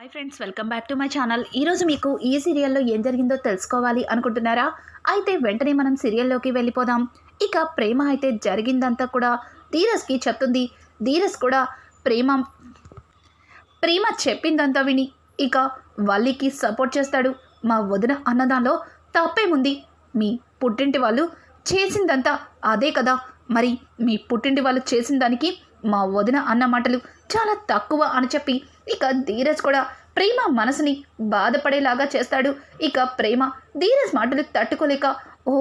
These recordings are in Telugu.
Hi friends welcome back to my channel ఈరోజు మీకు ఈ సీరియల్లో ఏం జరిగిందో తెలుసుకోవాలి అనుకుంటున్నారా? అయితే వెంటనే మనం సీరియల్లోకి వెళ్ళిపోదాం. ఇక ప్రేమ అయితే జరిగిందంతా కూడా ధీరస్కి చెప్తుంది. ధీరస్ కూడా ప్రేమ ప్రేమ చెప్పిందంతా విని ఇక వల్లికి సపోర్ట్ చేస్తాడు. మా వదిన అన్నదానిలో తప్పేముంది మీ పుట్టింటి వాళ్ళు చేసిందంతా అదే కదా. మరి మీ పుట్టింటి వాళ్ళు చేసిన దానికి మా వదిన అన్న మాటలు చాలా తక్కువ అని చెప్పి ఇక ధీరజ్ కూడా ప్రేమ మనసుని బాధపడేలాగా చేస్తాడు. ఇక ప్రేమ ధీరజ్ మాటలు తట్టుకోలేక ఓ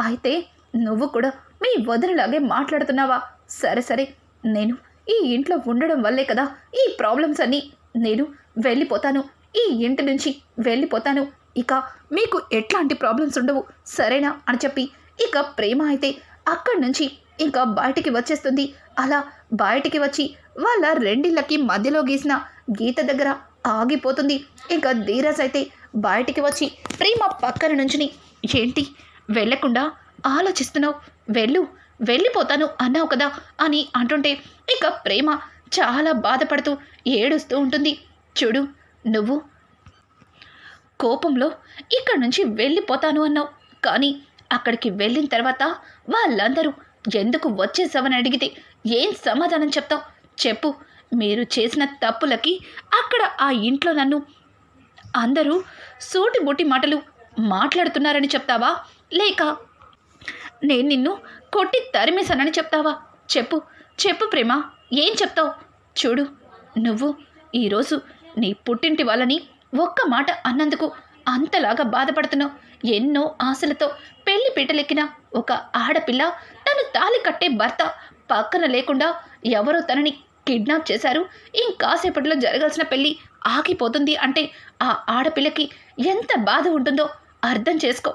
అయితే నువ్వు కూడా మీ వదినలాగే మాట్లాడుతున్నావా? సరే సరే నేను ఈ ఇంట్లో ఉండడం వల్లే కదా ఈ ప్రాబ్లమ్స్ అన్నీ. నేను వెళ్ళిపోతాను ఈ ఇంటి నుంచి వెళ్ళిపోతాను. ఇక మీకు ఎట్లాంటి ప్రాబ్లమ్స్ ఉండవు సరేనా? అని చెప్పి ఇక ప్రేమ అయితే అక్కడి నుంచి ఇంకా బయటికి వచ్చేస్తుంది. అలా బయటికి వచ్చి వాళ్ళ రెండిళ్ళకి మధ్యలో గీసిన గీత దగ్గర ఆగిపోతుంది. ఇంకా ధీరజ్ అయితే బయటికి వచ్చి ప్రేమ పక్కన నుంచుని ఏంటి? వెళ్ళకుండా ఆలోచిస్తున్నావు? వెళ్ళు వెళ్ళిపోతాను అన్నావు కదా? అని అంటుంటే ఇక ప్రేమ చాలా బాధపడుతూ ఏడుస్తూ ఉంటుంది. చూడు నువ్వు కోపంలో ఇక్కడి నుంచి వెళ్ళిపోతాను అన్నావు. కానీ అక్కడికి వెళ్ళిన తర్వాత వాళ్ళందరూ ఎందుకు వచ్చేసావని అడిగితే ఏం సమాధానం చెప్తావు? చెప్పు మీరు చేసిన తప్పులకి అక్కడ ఆ ఇంట్లో నన్ను అందరూ సూటిబుట్టి మాటలు మాట్లాడుతున్నారని చెప్తావా? లేక నేను నిన్ను కొట్టి తరిమేశానని చెప్తావా? చెప్పు చెప్పు ప్రేమ ఏం చెప్తావు? చూడు నువ్వు ఈరోజు నీ పుట్టింటి వాళ్ళని ఒక్క మాట అన్నందుకు అంతలాగా బాధపడుతున్నావు. ఎన్నో ఆశలతో పెళ్ళి పీటలెక్కిన ఒక ఆడపిల్ల తను తాలి కట్టే భర్త పక్కన లేకుండా ఎవరో తనని కిడ్నాప్ చేశారు. ఇంకాసేపట్లో జరగాల్సిన పెళ్ళి ఆగిపోతుంది అంటే ఆ ఆడపిల్లకి ఎంత బాధ ఉంటుందో అర్థం చేసుకో.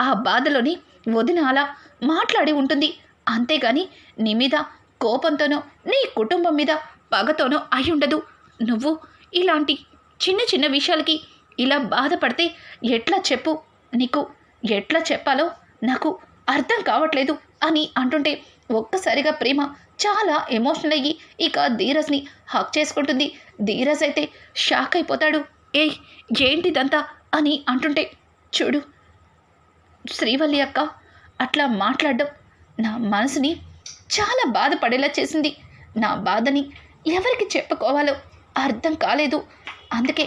ఆ బాధలోని వదిన అలా మాట్లాడి ఉంటుంది. అంతేగాని నీ మీద కోపంతోనో నీ కుటుంబం మీద పగతోనో అయి ఉండదు. నువ్వు ఇలాంటి చిన్న చిన్న విషయాలకి ఇలా బాధపడితే ఎట్లా చెప్పు? నీకు ఎట్లా చెప్పాలో నాకు అర్థం కావట్లేదు. అని అంటుంటే ఒక్కసారిగా ప్రేమ చాలా ఎమోషనల్ అయ్యి ఇక ధీరజ్ని హక్ చేసుకుంటుంది. ధీరజ్ అయితే షాక్ అయిపోతాడు. ఏ ఏంటిదంతా అని అంటుంటే చూడు శ్రీవల్లి అక్క అట్లా మాట్లాడడం నా మనసుని చాలా బాధపడేలా చేసింది. నా బాధని ఎవరికి చెప్పుకోవాలో అర్థం కాలేదు. అందుకే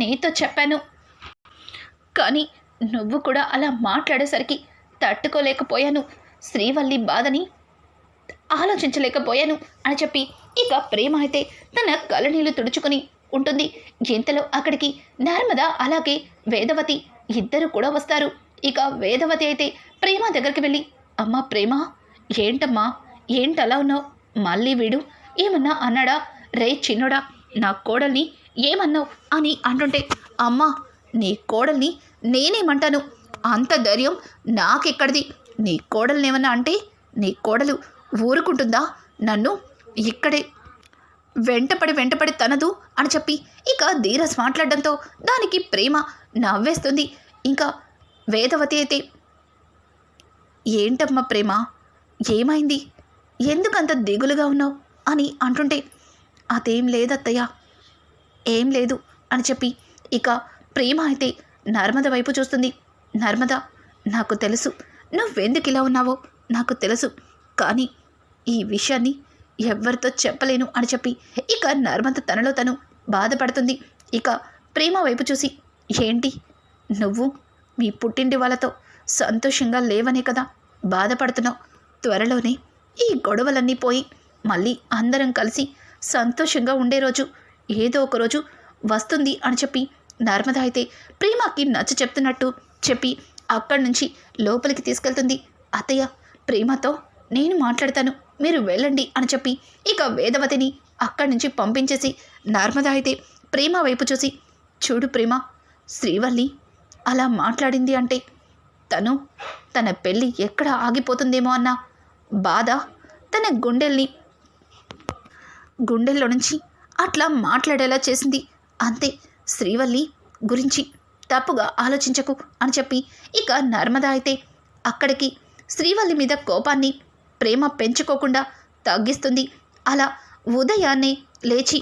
నీతో చెప్పాను. కానీ నువ్వు కూడా అలా మాట్లాడేసరికి తట్టుకోలేకపోయాను. శ్రీవల్లి బాధని ఆలోచించలేకపోయాను అని చెప్పి ఇక ప్రేమ అయితే తన కళ్ళనీళ్ళు తుడుచుకుని ఉంటుంది. ఇంతలో అక్కడికి నర్మద అలాగే వేదవతి ఇద్దరు కూడా వస్తారు. ఇక వేదవతి అయితే ప్రేమ దగ్గరికి వెళ్ళి అమ్మ ప్రేమ ఏంటమ్మా ఏంటలా ఉన్నావు? మళ్ళీ వీడు ఏమన్నా అన్నాడా? రే చిన్నోడా నా కోడల్ని ఏమన్నావు? అని అంటుంటే అమ్మా నీ కోడల్ని నేనేమంటాను? అంత ధైర్యం నాకెక్కడిది? నీ కోడలనేమన్నా అంటే నీ కోడలు ఊరుకుంటుందా? నన్ను ఇక్కడే వెంటపడి వెంటపడి తనదు అని చెప్పి ఇక ధీరస్ మాట్లాడడంతో దానికి ప్రేమ నవ్వేస్తుంది. ఇంకా వేదవతి అయితే ఏంటమ్మా ప్రేమ? ఏమైంది? ఎందుకంత దిగులుగా ఉన్నావు? అని అంటుంటే అదేం లేదత్తయ్య ఏం లేదు అని చెప్పి ఇక ప్రేమ అయితే నర్మద వైపు చూస్తుంది. నర్మద నాకు తెలుసు నువ్వెందుకు ఇలా ఉన్నావో నాకు తెలుసు కానీ ఈ విషయాన్ని ఎవ్వరితో చెప్పలేను అని చెప్పి ఇక నర్మద తనలో తను బాధపడుతుంది. ఇక ప్రేమ వైపు చూసి ఏంటి? నువ్వు మీ పుట్టింటి వాళ్ళతో సంతోషంగా లేవనే కదా బాధపడుతున్నావు. త్వరలోనే ఈ గొడవలన్నీ పోయి మళ్ళీ అందరం కలిసి సంతోషంగా ఉండే రోజు ఏదో ఒక రోజు వస్తుంది అని చెప్పి నర్మద అయితే ప్రేమకి నచ్చ చెప్తున్నట్టు చెప్పి అక్కడి నుంచి లోపలికి తీసుకెళ్తుంది. అత్తయ్య ప్రేమతో నేను మాట్లాడతాను మీరు వెళ్ళండి అని చెప్పి ఇక వేదవతిని అక్కడి నుంచి పంపించేసి నర్మద అయితే ప్రేమ వైపు చూసి చూడు ప్రేమ శ్రీవల్లి అలా మాట్లాడింది అంటే తను తన పెళ్ళి ఎక్కడ ఆగిపోతుందేమో అన్న బాధ తన గుండెల్ని గుండెల్లో నుంచి అట్లా మాట్లాడేలా చేసింది. అంతే శ్రీవల్లి గురించి తప్పుగా ఆలోచించకు అని చెప్పి ఇక నర్మద అయితే అక్కడికి శ్రీవల్లి మీద కోపాన్ని ప్రేమ పెంచుకోకుండా తగ్గిస్తుంది. అలా ఉదయాన్నే లేచి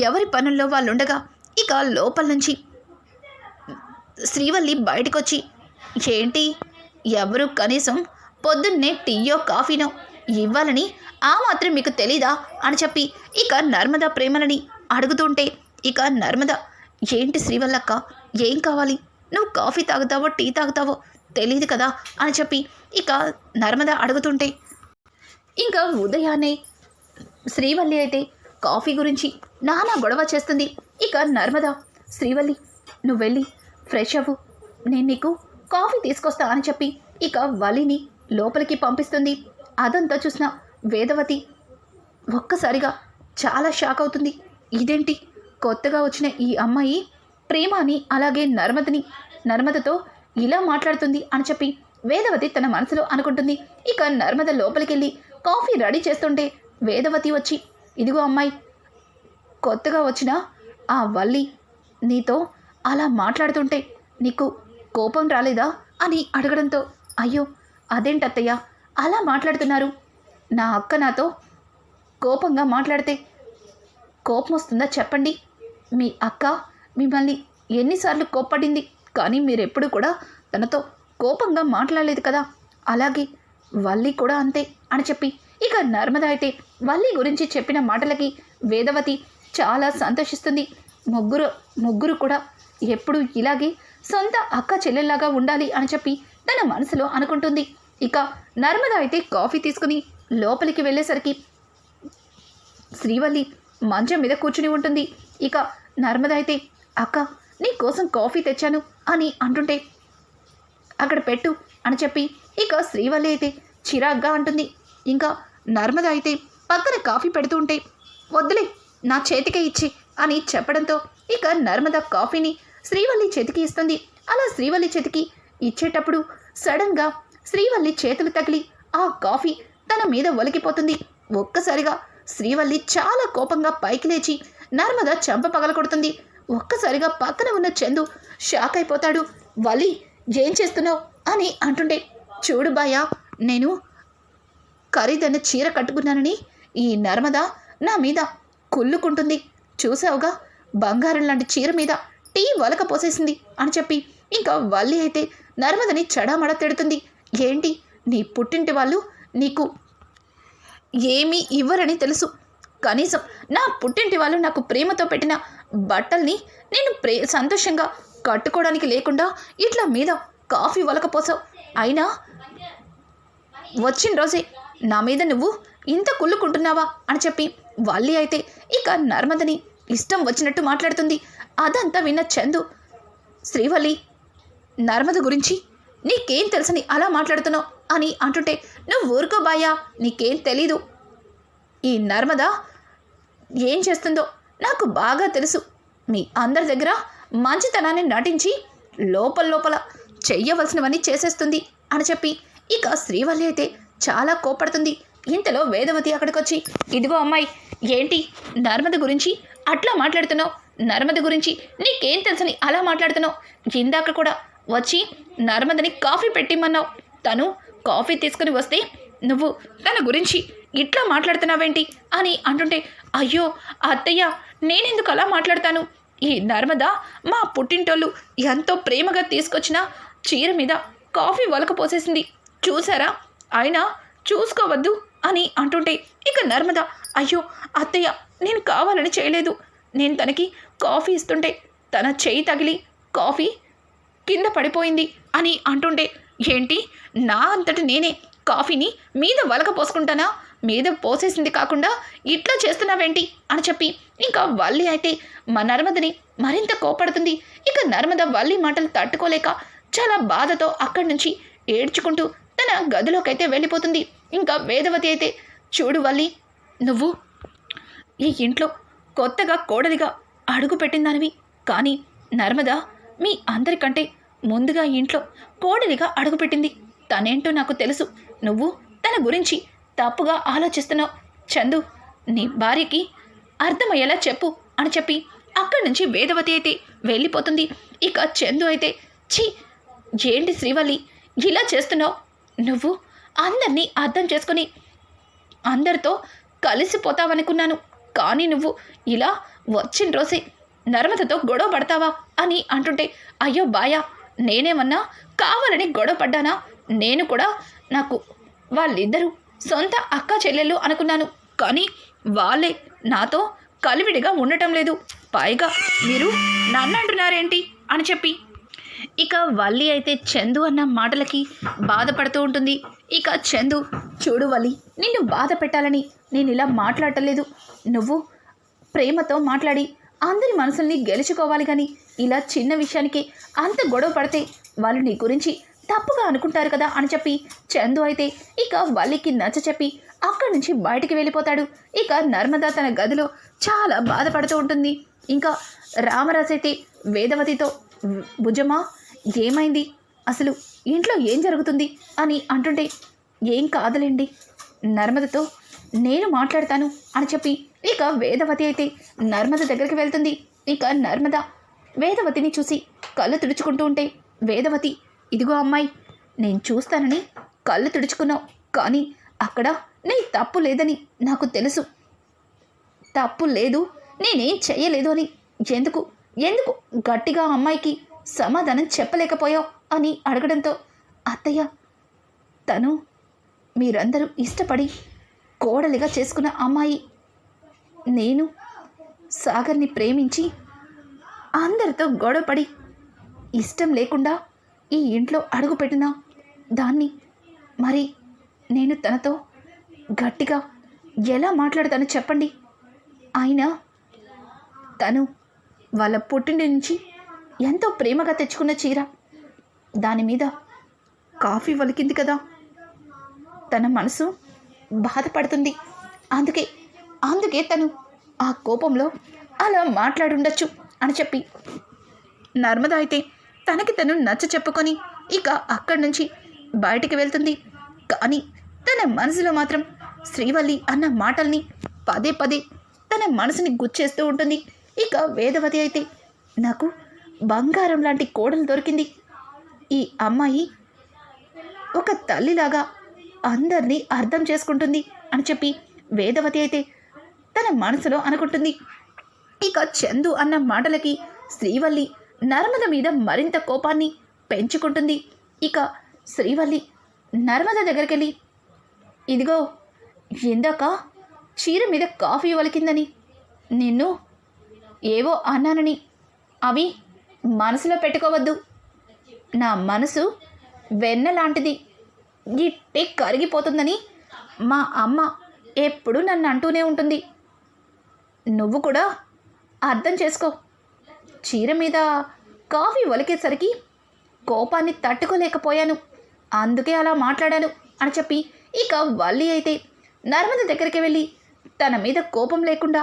ఎవరి పనుల్లో వాళ్ళు ఉండగా ఇక లోపల నుంచి శ్రీవల్లి బయటకొచ్చి ఏంటి? ఎవరు కనీసం పొద్దున్నే టీయో కాఫీనో ఇవ్వాలని ఆ మాత్రం మీకు తెలీదా? అని చెప్పి ఇక నర్మద ప్రేమలని అడుగుతుంటే ఇక నర్మద ఏంటి శ్రీవల్లక్క? ఏం కావాలి? నువ్వు కాఫీ తాగుతావో టీ తాగుతావో తెలియదు కదా అని చెప్పి ఇక నర్మద అడుగుతుంటే ఇంకా ఉదయాన్నే శ్రీవల్లి అయితే కాఫీ గురించి నానా గొడవ చేస్తుంది. ఇక నర్మద శ్రీవల్లి నువ్వు వెళ్ళి ఫ్రెష్ అవ్వు. నేను నీకు కాఫీ తీసుకొస్తా అని చెప్పి ఇక వలిని లోపలికి పంపిస్తుంది. అదంతా చూసిన వేదవతి ఒక్కసారిగా చాలా షాక్ అవుతుంది. ఇదేంటి? కొత్తగా వచ్చిన ఈ అమ్మాయి ప్రేమని అలాగే నర్మదని నర్మదతో ఇలా మాట్లాడుతుంది అని చెప్పి వేదవతి తన మనసులో అనుకుంటుంది. ఇక నర్మద లోపలికెళ్ళి కాఫీ రెడీ చేస్తుంటే వేదవతి వచ్చి ఇదిగో అమ్మాయి కొత్తగా వచ్చిన ఆ వల్లి నీతో అలా మాట్లాడుతుంటే నీకు కోపం రాలేదా? అని అడగడంతో అయ్యో అదేంటత్తయ్య అలా మాట్లాడుతున్నారు. నా అక్క నాతో కోపంగా మాట్లాడితే కోపం వస్తుందా చెప్పండి. మీ అక్క మిమ్మల్ని ఎన్నిసార్లు కోప్పడింది కానీ మీరెప్పుడు కూడా తనతో కోపంగా మాట్లాడలేదు కదా. అలాగే వల్లి కూడా అంతే అని చెప్పి ఇక నర్మద అయితే వల్లి గురించి చెప్పిన మాటలకి వేదవతి చాలా సంతోషిస్తుంది. ముగ్గురు ముగ్గురు కూడా ఎప్పుడు ఇలాగే సొంత అక్క చెల్లెల్లాగా ఉండాలి అని చెప్పి తన మనసులో అనుకుంటుంది. ఇక నర్మద అయితే కాఫీ తీసుకుని లోపలికి వెళ్ళేసరికి శ్రీవల్లి మంచం మీద కూర్చుని ఉంటుంది. ఇక నర్మద అయితే అక్క నీ కోసం కాఫీ తెచ్చాను అని అంటుంటే అక్కడ పెట్టు అని చెప్పి ఇక శ్రీవల్లి అయితే చిరాగ్గా అంటుంది. ఇంకా నర్మద అయితే పక్కన కాఫీ పెడుతూ ఉంటే వద్దులే నా చేతికే ఇచ్చి అని చెప్పడంతో ఇక నర్మద కాఫీని శ్రీవల్లి చేతికి ఇస్తుంది. అలా శ్రీవల్లి చేతికి ఇచ్చేటప్పుడు సడన్గా శ్రీవల్లి చేతులు తగిలి ఆ కాఫీ తన మీద ఒలికిపోతుంది. ఒక్కసారిగా శ్రీవల్లి చాలా కోపంగా పైకి లేచి నర్మద చెంప పగలకొడుతుంది ఒక్కసారిగా పక్కన ఉన్న చందు షాక్ అయిపోతాడు. వలి ఏం చేస్తున్నావు? అని అంటుండే. చూడు బాయ నేను ఖరీదైన చీర కట్టుకున్నానని ఈ నర్మద నా మీద కుళ్ళుకుంటుంది. చూసావుగా? బంగారం లాంటి చీర మీద టీ వలక పోసేసింది అని చెప్పి. ఇంకా వల్లి అయితే నర్మదని చడామడ తిడుతుంది. ఏంటి? నీ పుట్టింటి వాళ్ళు నీకు ఏమీ ఇవ్వరని తెలుసు. కనీసం నా పుట్టింటి వాళ్ళు నాకు ప్రేమతో పెట్టిన బట్టల్ని నేను ప్రే సంతోషంగా కట్టుకోవడానికి లేకుండా ఇట్లా మీద కాఫీ వలకపోసావు. అయినా వచ్చిన రోజే నా మీద నువ్వు ఇంత కుళ్ళుకుంటున్నావా అని చెప్పి వల్లి అయితే ఇక నర్మదని ఇష్టం వచ్చినట్టు మాట్లాడుతుంది. అదంతా విన్న చందు శ్రీవల్లి నర్మద గురించి నీకేం తెలుసని అలా మాట్లాడుతున్నావు అని అంటుంటే నువ్వు ఊరుకోబాయా నీకేం తెలీదు. ఈ నర్మద ఏం చేస్తుందో నాకు బాగా తెలుసు. మీ అందరి దగ్గర మంచితనాన్ని నటించి లోపల లోపల చెయ్యవలసినవన్నీ చేసేస్తుంది అని చెప్పి ఇక శ్రీవల్లి అయితే చాలా కోపడుతుంది ఇంతలో వేదవతి అక్కడికి వచ్చి ఇదిగో అమ్మాయి ఏంటి? నర్మద గురించి అట్లా మాట్లాడుతున్నావు? నర్మద గురించి నీకేం తెలుసని అలా మాట్లాడుతున్నావు? ఇందాక కూడా వచ్చి నర్మదని కాఫీ పెట్టిమ్మన్నావు. తను కాఫీ తీసుకుని వస్తే నువ్వు తన గురించి ఇట్లా మాట్లాడుతున్నావేంటి? అని అంటుంటే అయ్యో అత్తయ్య నేనెందుకు అలా మాట్లాడతాను? ఈ నర్మద మా పుట్టింటోళ్ళు ఎంతో ప్రేమగా తీసుకొచ్చిన చీర మీద కాఫీ వలక పోసేసింది. చూసారా? అయినా చూసుకోవద్దు అని అంటుంటే ఇక నర్మద అయ్యో అత్తయ్య నేను కావాలని చేయలేదు. నేను తనకి కాఫీ ఇస్తుంటే తన చేయి తగిలి కాఫీ కింద పడిపోయింది అని అంటుంటే ఏంటి? నా అంతటి నేనే కాఫీని మీద వలక పోసుకుంటానా? మీద పోసేసింది కాకుండా ఇట్లా చేస్తున్నావేంటి? అని చెప్పి ఇంకా వల్లి అయితే మా నర్మదని మరింత కోపడుతుంది. ఇక నర్మద వల్లి మాటలు తట్టుకోలేక చాలా బాధతో అక్కడి నుంచి ఏడ్చుకుంటూ తన గదిలోకైతే వెళ్ళిపోతుంది. ఇంకా వేదవతి అయితే చూడు వల్లి నువ్వు ఈ ఇంట్లో కొత్తగా కోడలిగా అడుగు పెట్టిందానివి. కానీ నర్మద మీ అందరికంటే ముందుగా ఇంట్లో కోడలిగా అడుగుపెట్టింది తనేంటో నాకు తెలుసు. నువ్వు తన గురించి తప్పుగా ఆలోచిస్తున్నావు. చందు నీ భార్యకి అర్థమయ్యేలా చెప్పు అని చెప్పి అక్కడి నుంచి వేదవతి అయితే వెళ్ళిపోతుంది. ఇక చందు అయితే ఛీ ఏంటి శ్రీవల్లి ఇలా చేస్తున్నావు? నువ్వు అందరినీ అర్థం చేసుకుని అందరితో కలిసిపోతావనుకున్నాను. కానీ నువ్వు ఇలా వచ్చిన రోజే నర్మదతో గొడవ పడతావా అని అంటుంటే అయ్యో బాయా నేనేమన్నా కావాలని గొడవ పడ్డానా? నేను కూడా నాకు వాళ్ళిద్దరూ సొంత అక్క చెల్లెళ్ళు అనుకున్నాను. కానీ వాళ్ళే నాతో కలివిడిగా ఉండటం లేదు. పైగా మీరు నన్ను అంటున్నారేంటి? అని చెప్పి. ఇక వల్లి అయితే చందు అన్న మాటలకి బాధపడుతూ ఉంటుంది. ఇక చందు చూడు వల్లి నిన్ను బాధ పెట్టాలని నేను ఇలా మాట్లాడటలేదు నువ్వు ప్రేమతో మాట్లాడి అందరి మనసుల్ని గెలుచుకోవాలి కానీ ఇలా చిన్న విషయానికి అంత గొడవ పడితే వాళ్ళు నీ గురించి తప్పుగా అనుకుంటారు కదా అని చెప్పి చందు అయితే ఇక వల్లికి నచ్చ చెప్పి అక్కడి నుంచి బయటికి వెళ్ళిపోతాడు. ఇక నర్మద తన గదిలో చాలా బాధపడుతూ ఉంటుంది. ఇంకా రామరాజు అయితే వేదవతితో భుజమా ఏమైంది? అసలు ఇంట్లో ఏం జరుగుతుంది? అని అంటుంటే ఏం కాదులేండి. నర్మదతో నేను మాట్లాడతాను అని చెప్పి ఇక వేదవతి అయితే నర్మద దగ్గరికి వెళ్తుంది. ఇక నర్మద వేదవతిని చూసి కళ్ళు తుడుచుకుంటూ ఉంటే వేదవతి ఇదిగో అమ్మాయి నేను చూస్తానని కళ్ళు తుడుచుకున్నావు. కానీ అక్కడ నీ తప్పు లేదని నాకు తెలుసు. తప్పు లేదు నేనేం చెయ్యలేదు అని ఎందుకు ఎందుకు గట్టిగా అమ్మాయికి సమాధానం చెప్పలేకపోయావు అని అడగడంతో అత్తయ్య తను మీరందరూ ఇష్టపడి కోడలిగా చేసుకున్న అమ్మాయి. నేను సాగర్ని ప్రేమించి అందరితో గొడవపడి ఇష్టం లేకుండా ఈ ఇంట్లో అడుగుపెట్టిన దాన్ని. మరి నేను తనతో గట్టిగా ఎలా మాట్లాడతానో చెప్పండి. అయినా తను వాళ్ళ పుట్టింటి నుంచి ఎంతో ప్రేమగా తెచ్చుకున్న చీర. దాని మీద కాఫీ వలికింది కదా. తన మనసు బాధపడుతుంది. అందుకే అందుకే తను ఆ కోపంలో అలా మాట్లాడుండొచ్చు అని చెప్పి నర్మద అయితే తనకి తను నచ్చ చెప్పుకొని ఇక అక్కడి నుంచి బయటికి వెళ్తుంది. కానీ తన మనసులో మాత్రం శ్రీవల్లి అన్న మాటల్ని పదే పదే తన మనసుని గుచ్చేస్తూ ఉంటుంది. ఇక వేదవతి అయితే నాకు బంగారం లాంటి కోడలు దొరికింది. ఈ అమ్మాయి ఒక తల్లిలాగా అందరినీ అర్థం చేసుకుంటుంది అని చెప్పి వేదవతి అయితే తన మనసులో అనుకుంటుంది. ఇక చందు అన్న మాటలకి శ్రీవల్లి నర్మద మీద మరింత కోపాన్ని పెంచుకుంటుంది. ఇక శ్రీవల్లి నర్మద దగ్గరికెళ్ళి ఇదిగో ఇందాక చీర మీద కాఫీ వలికిందని నిన్ను ఏవో అన్నానని అవి మనసులో పెట్టుకోవద్దు. నా మనసు వెన్న లాంటిది. గిట్టే కరిగిపోతుందని మా అమ్మ ఎప్పుడూ నన్ను అంటూనే ఉంటుంది. నువ్వు కూడా అర్థం చేసుకో. చీర మీద కాఫీ ఒలికేసరికి కోపాన్ని తట్టుకోలేకపోయాను. అందుకే అలా మాట్లాడాను అని చెప్పి ఇక వల్లి అయితే నర్మద దగ్గరికి వెళ్ళి తన మీద కోపం లేకుండా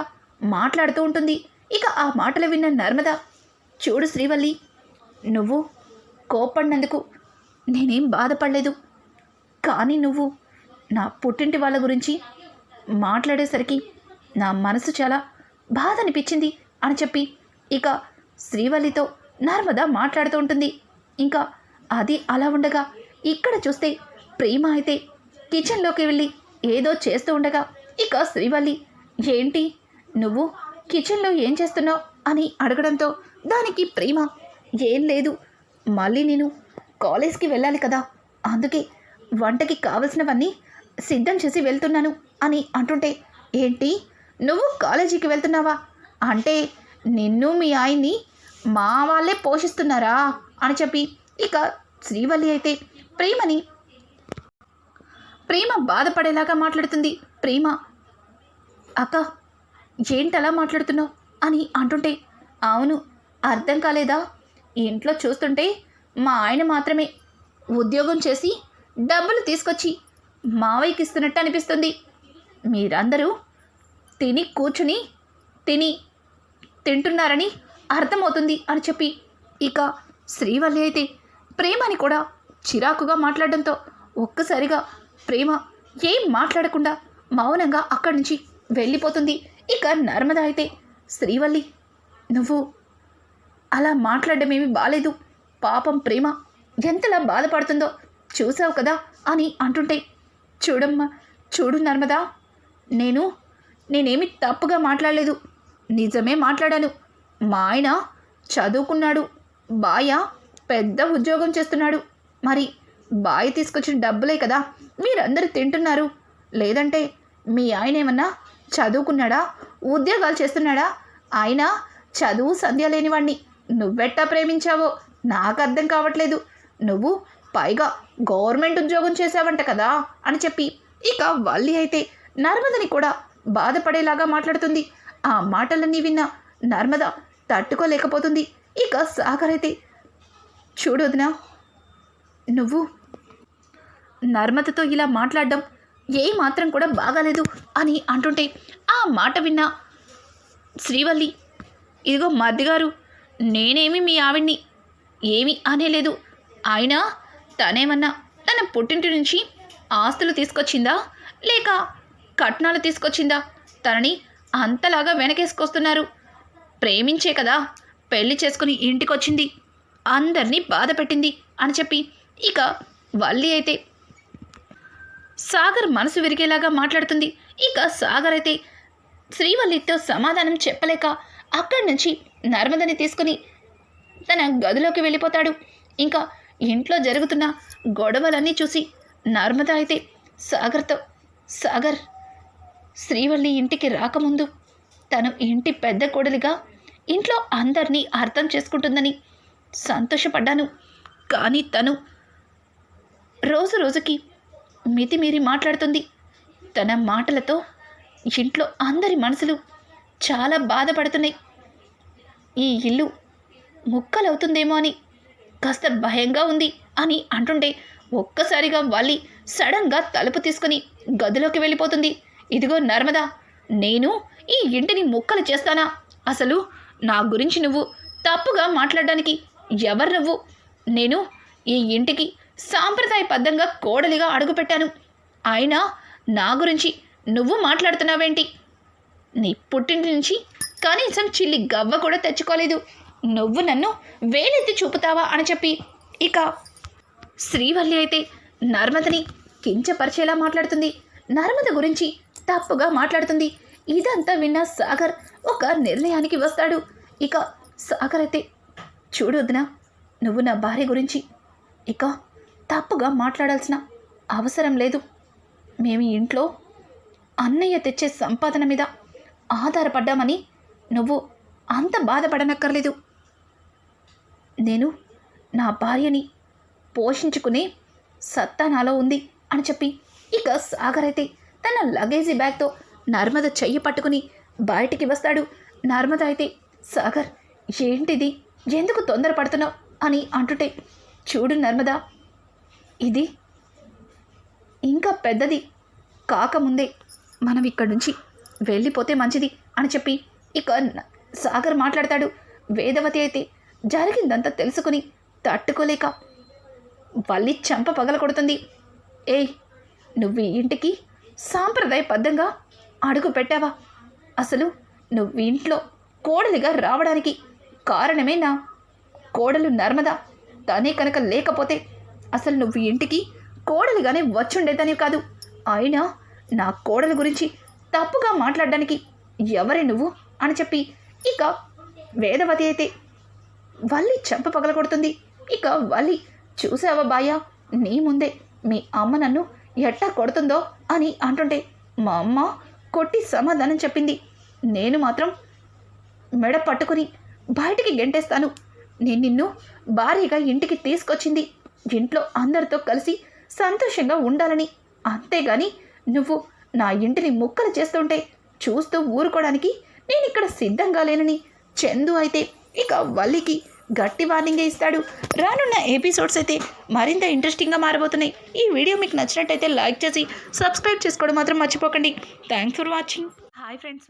మాట్లాడుతూ ఉంటుంది. ఇక ఆ మాటలు విన్న నర్మద చూడు శ్రీవల్లి నువ్వు కోపడినందుకు నేనేం బాధపడలేదు. కానీ నువ్వు నా పుట్టింటి వాళ్ళ గురించి మాట్లాడేసరికి నా మనసు చాలా బాధ అనిపించింది అని చెప్పి ఇక శ్రీవల్లితో నర్మద మాట్లాడుతూ ఉంటుంది. ఇంకా అది అలా ఉండగా ఇక్కడ చూస్తే ప్రేమ అయితే కిచెన్లోకి వెళ్ళి ఏదో చేస్తూ ఉండగా ఇక శ్రీవల్లి ఏంటి? నువ్వు కిచెన్లో ఏం చేస్తున్నావు? అని అడగడంతో దానికి ప్రేమ ఏం లేదు మళ్ళీ నేను కాలేజ్కి వెళ్ళాలి కదా అందుకే వంటకి కావలసినవన్నీ సిద్ధం చేసి వెళ్తున్నాను అని అంటుంటే ఏంటి? నువ్వు కాలేజీకి వెళ్తున్నావా? అంటే నిన్ను మీ ఆయన్ని మా వాళ్ళే పోషిస్తున్నారా? అని చెప్పి ఇక శ్రీవల్లి అయితే ప్రేమని ప్రేమ బాధపడేలాగా మాట్లాడుతుంది. ప్రేమ అక్క ఏంటలా మాట్లాడుతున్నావు? అని అంటుంటే అవును అర్థం కాలేదా? ఇంట్లో చూస్తుంటే మా ఆయన మాత్రమే ఉద్యోగం చేసి డబ్బులు తీసుకొచ్చి మావయ్యకి ఇస్తున్నట్టు అనిపిస్తుంది. మీరందరూ తిని కూర్చుని తిని తింటున్నారని అర్థమవుతుంది అని చెప్పి ఇక శ్రీవల్లి అయితే ప్రేమని కూడా చిరాకుగా మాట్లాడడంతో ఒక్కసారిగా ప్రేమ ఏం మాట్లాడకుండా మౌనంగా అక్కడి నుంచి వెళ్ళిపోతుంది. ఇక నర్మద అయితే శ్రీవల్లి నువ్వు అలా మాట్లాడడం బాలేదు. పాపం ప్రేమ ఎంతలా బాధపడుతుందో చూసావు కదా అని అంటుంటే చూడమ్మా చూడు నర్మదా నేను నేనేమి తప్పుగా మాట్లాడలేదు. నిజమే మాట్లాడాను. మా ఆయన చదువుకున్నాడు. బాయ పెద్ద ఉద్యోగం చేస్తున్నాడు. మరి బాయ్ తీసుకొచ్చిన డబ్బులే కదా మీరందరూ తింటున్నారు. లేదంటే మీ ఆయన ఏమన్నా చదువుకున్నాడా? ఉద్యోగాలు చేస్తున్నాడా? ఆయన చదువు సంధ్య లేనివాణ్ణి. నువ్వెట్టా ప్రేమించావో? నాకు అర్థం కావట్లేదు. నువ్వు పైగా గవర్నమెంట్ ఉద్యోగం చేసావంట కదా అని చెప్పి ఇక వల్లి అయితే నర్మదని కూడా బాధపడేలాగా మాట్లాడుతుంది. ఆ మాటలన్నీ విన్న నర్మద తట్టుకోలేకపోతుంది. ఇక సాగర్ అయితే చూడు వదినా నువ్వు నర్మదతో ఇలా మాట్లాడడం ఏ మాత్రం కూడా బాగాలేదు అని అంటుంటే ఆ మాట విన్న శ్రీవల్లి ఇదిగో మర్దిగారు నేనేమి మీ ఆవిడ్ని ఏమి అనేలేదు. ఆయన తనేమన్నా తన పుట్టింటి నుంచి ఆస్తులు తీసుకొచ్చిందా? లేక కట్నాలు తీసుకొచ్చిందా? తనని అంతలాగా వెనకేసుకొస్తున్నారు. ప్రేమించే కదా పెళ్ళి చేసుకుని ఇంటికొచ్చింది. అందరినీ బాధ పెట్టింది అని చెప్పి. ఇక వల్లి అయితే సాగర్ మనసు విరిగేలాగా మాట్లాడుతుంది. ఇక సాగర్ అయితే శ్రీవల్లితో సమాధానం చెప్పలేక అక్కడి నుంచి నర్మదని తీసుకుని తన గదిలోకి వెళ్ళిపోతాడు. ఇంకా ఇంట్లో జరుగుతున్న గొడవలన్నీ చూసి నర్మద అయితే సాగర్తో సాగర్ శ్రీవల్లి ఇంటికి రాకముందు తను ఇంటి పెద్ద కోడలిగా ఇంట్లో అందరినీ అర్థం చేసుకుంటుందని సంతోషపడ్డాను. కానీ తను రోజు రోజుకి మితిమీరి మాట్లాడుతుంది. తన మాటలతో ఇంట్లో అందరి మనసులు చాలా బాధపడుతున్నాయి. ఈ ఇల్లు ముక్కలవుతుందేమో అని కాస్త భయంగా ఉంది అని అంటుంటే ఒక్కసారిగా వాలి సడన్గా తలుపు తీసుకుని గదిలోకి వెళ్ళిపోతుంది. ఇదిగో నర్మదా నేను ఈ ఇంటిని ముక్కలు చేస్తానా? అసలు నా గురించి నువ్వు తప్పుగా మాట్లాడడానికి ఎవరు నువ్వు? నేను ఈ ఇంటికి సాంప్రదాయబద్ధంగా కోడలిగా అడుగుపెట్టాను. అయినా నా గురించి నువ్వు మాట్లాడుతున్నావేంటి? నీ పుట్టింటి నుంచి కనీసం చిల్లి గవ్వ కూడా తెచ్చుకోలేదు. నువ్వు నన్ను వేలెత్తి చూపుతావా అని చెప్పి. ఇక శ్రీవల్లి అయితే నర్మదని కించపరిచేలా మాట్లాడుతుంది. నర్మద గురించి తప్పుగా మాట్లాడుతుంది. ఇదంతా విన్న సాగర్ ఒక నిర్ణయానికి వస్తాడు. ఇక సాగర్ అయితే చూడొద్దునా నువ్వు నా భార్య గురించి ఇక తప్పుగా మాట్లాడాల్సిన అవసరం లేదు. మేము ఇంట్లో అన్నయ్య తెచ్చే సంపాదన మీద ఆధారపడ్డామని నువ్వు అంత బాధపడనక్కర్లేదు. నేను నా భార్యని పోషించుకునే సత్తా నాలో ఉంది అని చెప్పి ఇక సాగర్ అయితే తన లగేజీ బ్యాగ్తో నర్మద చెయ్యి పట్టుకుని బయటికి వస్తాడు. నర్మద అయితే సాగర్ ఏంటిది? ఎందుకు తొందరపడుతున్నావు? అని అంటుంటే చూడు నర్మదా ఇది ఇంకా పెద్దది కాకముందే మనం ఇక్కడి నుంచి వెళ్ళిపోతే మంచిది అని చెప్పి ఇక సాగర్ మాట్లాడతాడు. వేదవతి అయితే జరిగిందంతా తెలుసుకుని తట్టుకోలేక వల్లి చెంప పగల కొడుతుంది. ఏయ్ నువ్వు ఇంటికి సాంప్రదాయబద్ధంగా అడుగు పెట్టావా? అసలు నువ్వు ఇంట్లో కోడలిగా రావడానికి కారణమే నా కోడలు నర్మద. తనే కనుక లేకపోతే అసలు నువ్వు ఇంటికి కోడలిగానే వచ్చుండేదని కాదు. అయినా నా కోడలు గురించి తప్పుగా మాట్లాడడానికి ఎవరే నువ్వు అని చెప్పి ఇక వేదవతి అయితే వల్లి చెంప పగల కొడుతుంది ఇక వల్లి చూసావా బాయ్యా నీ ముందే మీ అమ్మ నన్ను ఎట్టా కొడుతుందో అని అంటుంటే మా అమ్మ కొట్టి సమాధానం చెప్పింది. నేను మాత్రం మెడ పట్టుకుని బయటికి గెంటేస్తాను. నేను నిన్ను భారీగా ఇంటికి తీసుకొచ్చింది. ఇంట్లో అందరితో కలిసి సంతోషంగా ఉండాలని. అంతేగాని నువ్వు నా ఇంటిని ముక్కలు చేస్తుంటే చూస్తూ ఊరుకోవడానికి నేను ఇక్కడ సిద్ధంగా లేనని. చందు అయితే ఇక వల్లికి గట్టి వార్నింగ్ ఇస్తాడు. రానున్న ఎపిసోడ్స్ అయితే మరింత ఇంట్రెస్టింగ్గా మారబోతున్నాయి. ఈ వీడియో మీకు నచ్చినట్టయితే లైక్ చేసి సబ్స్క్రైబ్ చేసుకోవడం మాత్రం మర్చిపోకండి. Thanks for watching. Hi friends